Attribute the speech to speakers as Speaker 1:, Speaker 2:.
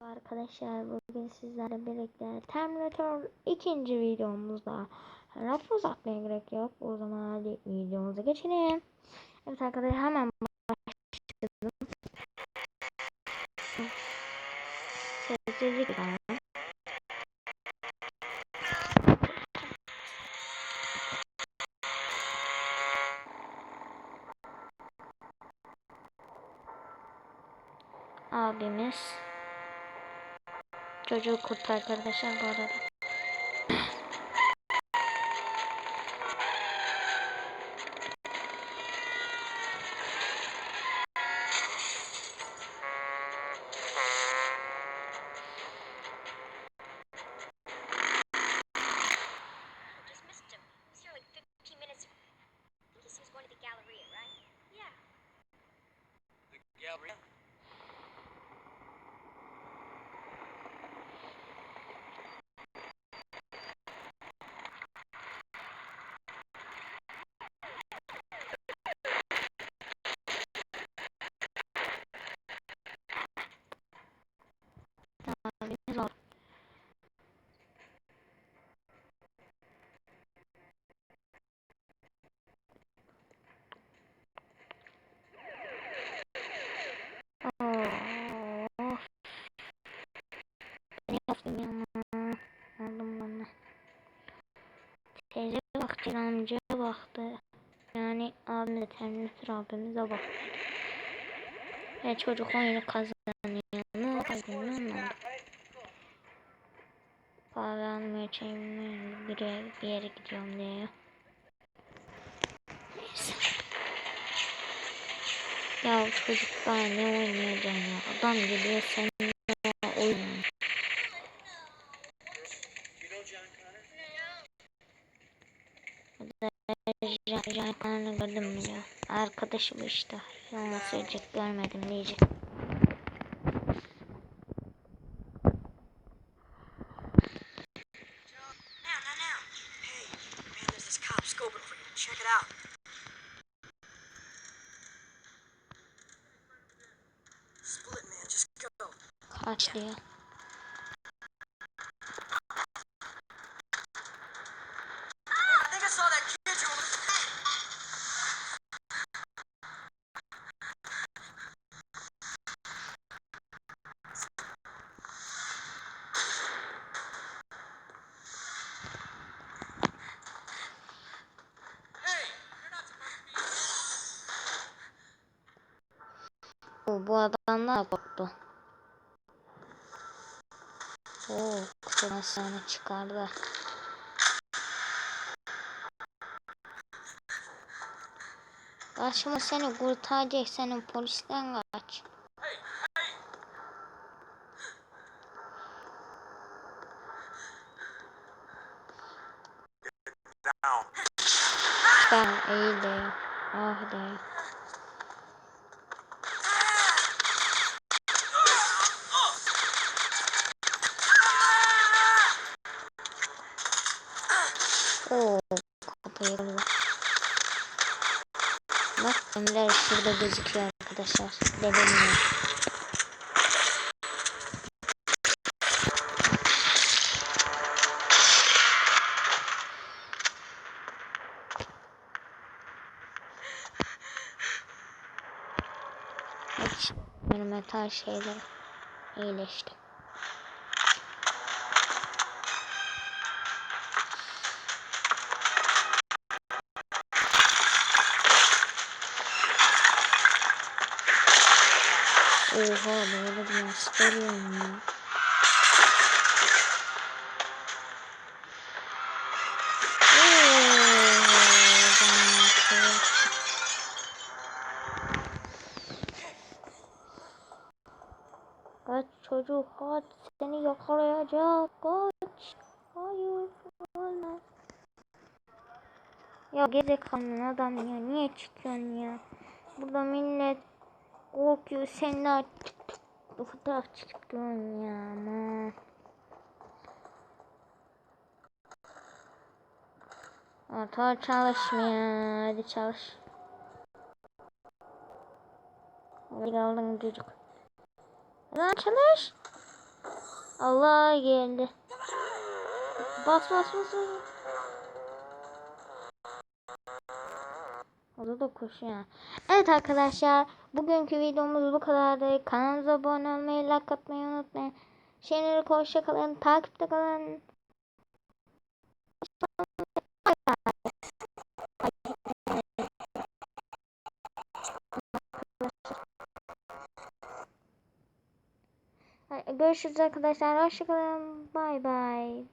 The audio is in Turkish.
Speaker 1: Arkadaşlar bugün sizlerle birlikte Terminator ikinci videomuzda laf uzatmaya gerek yok. O zaman hadi videomuza geçelim. Evet arkadaşlar hemen başlayalım. Sessizlik var. Abimiz çocuğu kurtardık arkadaşlar bu arada.
Speaker 2: Galleria, right? Yeah.
Speaker 3: The Galleria?
Speaker 1: Teyze baktı, amca baktı. Yani abimiz de Terminator abimize baktı. Ve çocuk oyunu kazanıyor. Kazanıyor anlamadım. Kahve almaya çevirmeye bir bir yere gidiyorum diye. Ya çocuk daha ne oynayacaksın ya? Adam geliyor sen Connor'ı gördüm ya? Arkadaşım işte. Yalan söyleyecek görmedim diyecek.
Speaker 3: Now,
Speaker 1: Bu adamlar korktu. Oo, kutudan seni çıkardı. Kaçma seni kurtaracak senin polisten kaç. Ben iyi de ah de. Oo, kapıyı kırdı. Bak Emre şurada gözüküyor arkadaşlar. Dedemle. Hiç benim metal şeyler iyileşti. Oha böyle bir master ya. Oo, ben Kaç kaç seni yakalayacak kaç. Hayır olmaz. Ya gerizekalı adam ya niye çıkıyorsun ya? Burada millet korkuyor sen de fotoğraf çıkıyorsun ya ama. Motor çalışmıyor. Hadi çalış. Hadi kaldın çocuk. Lan çalış. Allah geldi. Bas bas bas. bas. Orada da koşuyor. Evet arkadaşlar. Bugünkü videomuz bu kadardı. Kanalımıza abone olmayı, like atmayı unutmayın. Şimdilik hoşça kalın. Takipte kalın. Görüşürüz arkadaşlar. Hoşça kalın. Bay bay.